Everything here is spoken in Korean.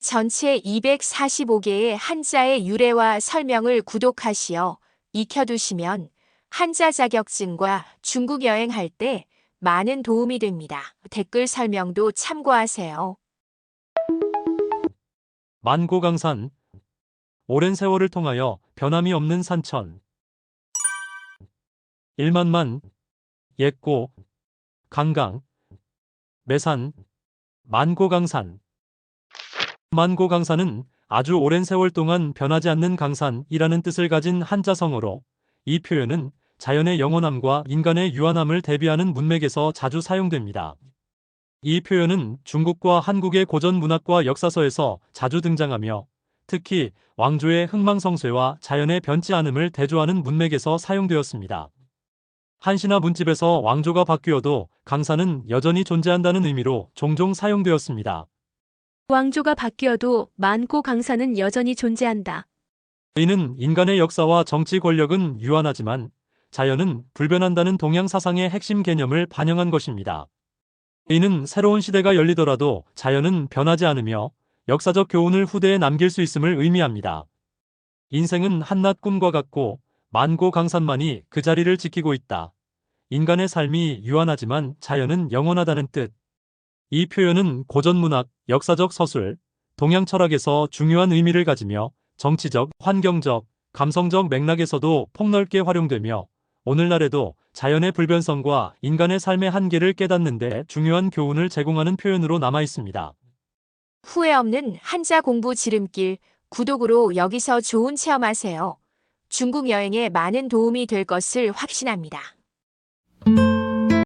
전체 245개의 한자의 유래와 설명을 구독하시어 익혀두시면 한자 자격증과 중국 여행할 때 많은 도움이 됩니다. 댓글 설명도 참고하세요. 만고강산. 오랜 세월을 통하여 변함이 없는 산천. 일만만. 옛고. 강강. 매산. 만고강산 만고 강산은 아주 오랜 세월 동안 변하지 않는 강산이라는 뜻을 가진 한자성어로 이 표현은 자연의 영원함과 인간의 유한함을 대비하는 문맥에서 자주 사용됩니다. 이 표현은 중국과 한국의 고전 문학과 역사서에서 자주 등장하며 특히 왕조의 흥망성쇠와 자연의 변치 않음을 대조하는 문맥에서 사용되었습니다. 한시나 문집에서 왕조가 바뀌어도 강산은 여전히 존재한다는 의미로 종종 사용되었습니다. 왕조가 바뀌어도 만고 강사는 여전히 존재한다. 이는 인간의 역사와 정치 권력은 유한하지만 자연은 불변한다는 동양 사상의 핵심 개념을 반영한 것입니다. 이는 새로운 시대가 열리더라도 자연은 변하지 않으며 역사적 교훈을 후대에 남길 수 있음을 의미합니다. 인생은 한낱 꿈과 같고 만고 강산만이 그 자리를 지키고 있다. 인간의 삶이 유한하지만 자연은 영원하다는 뜻. 이 표현은 고전 문학, 역사적 서술, 동양 철학에서 중요한 의미를 가지며 정치적, 환경적, 감성적 맥락에서도 폭넓게 활용되며 오늘날에도 자연의 불변성과 인간의 삶의 한계를 깨닫는 데 중요한 교훈을 제공하는 표현으로 남아 있습니다. 후회 없는 한자 공부 지름길 구독으로 여기서 좋은 체험하세요. 중국 여행에 많은 도움이 될 것을 확신합니다.